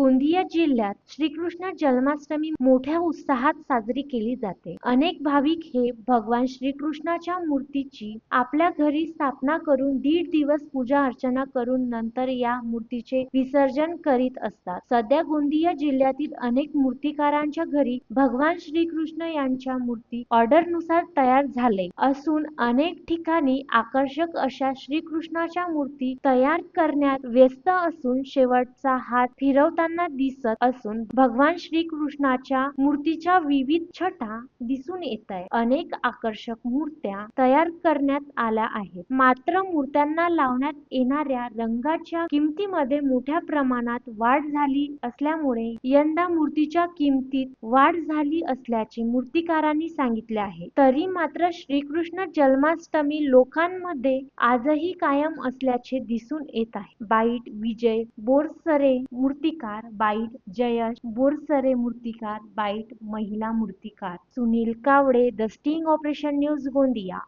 गोंदिया जिल्ह्यात श्रीकृष्ण जन्माष्टमी मोठ्या उत्साहात साजरी केली जाते. अनेक भाविक हे भगवान श्रीकृष्णाच्या मूर्तीची आपल्या घरी स्थापना करून दीड दिवस पूजा अर्चना करून नंतर या मूर्तीचे विसर्जन करीत असतात. सध्या गोंदिया जिल्ह्यातील अनेक मूर्तिकारांच्या घरी भगवान श्रीकृष्ण यांच्या मूर्ती ऑर्डरनुसार तयार झाले असून अनेक ठिकाणी आकर्षक अशा श्रीकृष्णाच्या मूर्ती तयार करण्यात व्यस्त असून शेवटचा हात फिरवताना दिसत असून भगवान श्री कृष्णाच्या मूर्तीच्या विविध छटा दिसून येत आहे अनेक आकर्षक मूर्त्या तयार करण्यात आल्या आहेत. मात्र मूर्त्यांना लावण्यात येणाऱ्या रंगाच्या किमतीमध्ये मोठ्या प्रमाणात वाढ झाली असल्यामुळे यंदा मूर्तीच्या किमतीत वाढ झाली असल्याचे मूर्तिकारांनी सांगितले आहे. तरी मात्र श्रीकृष्ण जन्माष्टमी लोकांमध्ये आजही कायम असल्याचे दिसून येत आहे. बाईट विजय बोरसरे मूर्तिकार. बाईट जयश बोरसरे मूर्तिकार बाईट महिला मूर्तिकार. Sunil Kawade the sting operation news Gondia.